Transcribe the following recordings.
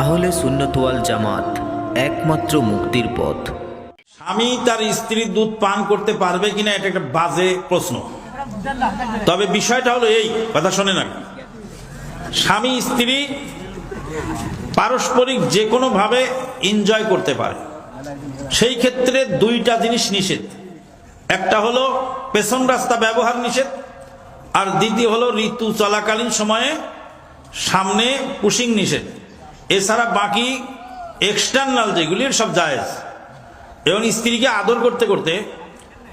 আহলে সুন্নতওয়াল জামাত একমাত্র মুক্তির পথ। স্বামী তার স্ত্রীর দুধ পান করতে পারবে কিনা এটা একটা বাজে প্রশ্ন। তবে বিষয়টা হলো এই, কথা শোনে না স্বামী, স্ত্রী পারস্পরিক যে কোনো ভাবে এনজয় করতে পারে। সেই ক্ষেত্রে দুইটা জিনিস নিষেধ। একটা হলো পেছন রাস্তা ব্যবহার নিষেধ, আর দ্বিতীয় হলো ঋতু চলাকালীন সময়ে সামনে পুশিং নিষেধ। এছাড়া বাকি এক্সটার্নাল যেগুলি সব জায়েজ। এবং স্ত্রীকে আদর করতে করতে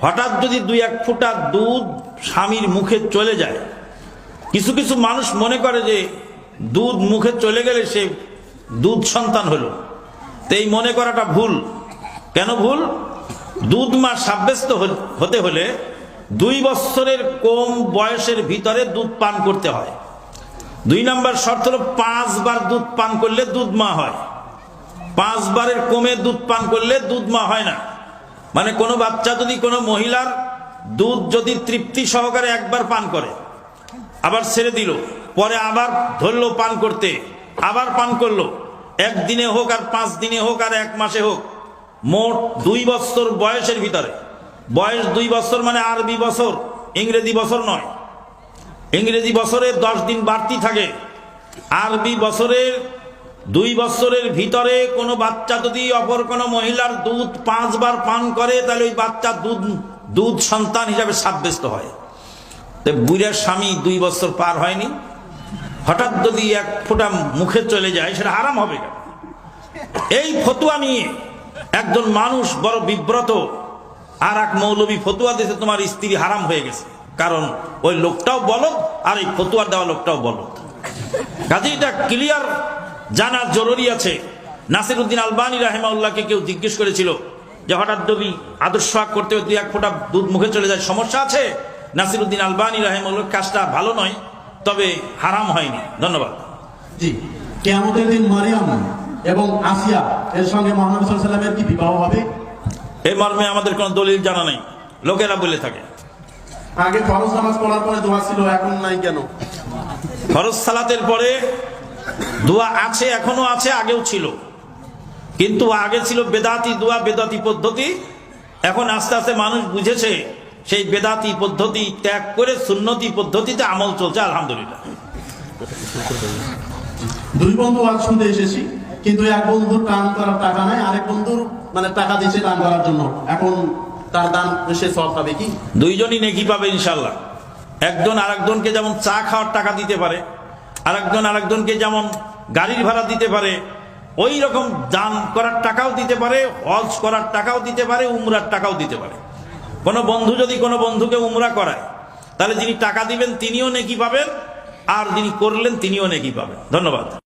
হঠাৎ যদি দুই এক ফোঁটা দুধ স্বামীর মুখে চলে যায়, কিছু কিছু মানুষ মনে করে যে দুধ মুখে চলে গেলে সে দুধ সন্তান হলো। তো এই মনে করাটা ভুল। কেন ভুল? দুধ মা সাব্যস্ত হতে হলে দুই বছরের কম বয়সের ভিতরে দুধ পান করতে হয়। দুই নাম্বার শর্ত হলো পাঁচবার দুধ পান করলে দুধ মা হয়। পাঁচবারের কমে দুধ পান করলে দুধ মা হয় না। মানে কোনো বাচ্চা যদি কোনো মহিলার দুধ যদি তৃপ্তি সহকারে একবার পান করে, আবার ছেড়ে দিল, পরে আবার ধরলো পান করতে, আবার পান করল, একদিনে হোক আর পাঁচ দিনে হোক আর এক মাসে হোক, মোট দুই বছর বয়সের ভিতরে। বয়স দুই বছর মানে আরবি বছর, ইংরেজি বছর নয়। ইংরেজি বছরের দশ দিন বাড়তি থাকে। আরবি বছরের দুই বছরের ভিতরে কোনো বাচ্চা যদি অপর কোনো মহিলার দুধ পাঁচবার পান করে, তাহলে ওই বাচ্চা দুধ দুধ সন্তান হিসাবে সাব্যস্ত হয়। তো বুড়ার স্বামী দুই বছর পার হয়নি। হঠাৎ যদি এক ফোঁটা মুখে চলে যায়, সেটা আরাম হবে এই ফতুয়া নিয়ে একজন মানুষ বড় বিব্রত, আর এক মৌলবী ফতুয়া দিয়েছে, তোমার স্ত্রী হারাম হয়ে গেছে। কারণ ওই লোকটাও বলো আর এই ফতুয়ার দেওয়া লোকটাও বলো কাজে এটা ক্লিয়ার জানা জরুরি আছে। নাসিরুদ্দিন আলবানী রাহেমাউল্লাহকে কেউ জিজ্ঞেস করেছিল যে হঠাৎ যদি আদর্শ করতে দুই এক ফোঁটা দুধ মুখে চলে যায় সমস্যা আছে? নাসিরুদ্দিন আলবানী রাহেমাউল্লাহ কাজটা ভালো নয় তবে হারাম হয়নি। ধন্যবাদ। জি কেয়ামতের দিন মারিয়াম এবং আসিয়া এর সঙ্গে মোহাম্মদ সাল্লামের কি বিবাহ হবে? এই মর্মে আমাদের কোনো দলিল জানা নেই। লোকেরা বলে থাকে। আগে ফরজ নামাজ পড়ার পরে দোয়া ছিল এখন নাই কেন? ফরজ সালাতের পরে দোয়া আছে এখনও আছে আগেও ছিল। কিন্তু আগে ছিল বেদাতি দোয়া বেদাতি পদ্ধতি। এখন আস্তে আস্তে মানুষ বুঝেছে সেই বেদাতি পদ্ধতি ত্যাগ করে সুন্নতি পদ্ধতিতে আমল চলছে আলহামদুলিল্লাহ। দুই বন্ধু আজ শুনতে এসেছি কিন্তু এক বন্ধুর টান করার টাকা নাই আরেক বন্ধুর মানে টাকা দিচ্ছে দান করার জন্য। এখন তার দান, সে সব পাবে কি? দুইজনই নেকি পাবে ইনশাল্লাহ একজন আরেকজনকে যেমন চা খাওয়ার টাকা দিতে পারে, আরেকজন আরেকজনকে যেমন গাড়ির ভাড়া দিতে পারে, ওই রকম দান করার টাকাও দিতে পারে, হজ করার টাকাও দিতে পারে, উমরার টাকাও দিতে পারে। কোনো বন্ধু যদি কোনো বন্ধুকে উমরা করায়, তাহলে যিনি টাকা দিবেন তিনিও নেকি পাবেন, আর যিনি করলেন তিনিও নেকি পাবেন। ধন্যবাদ।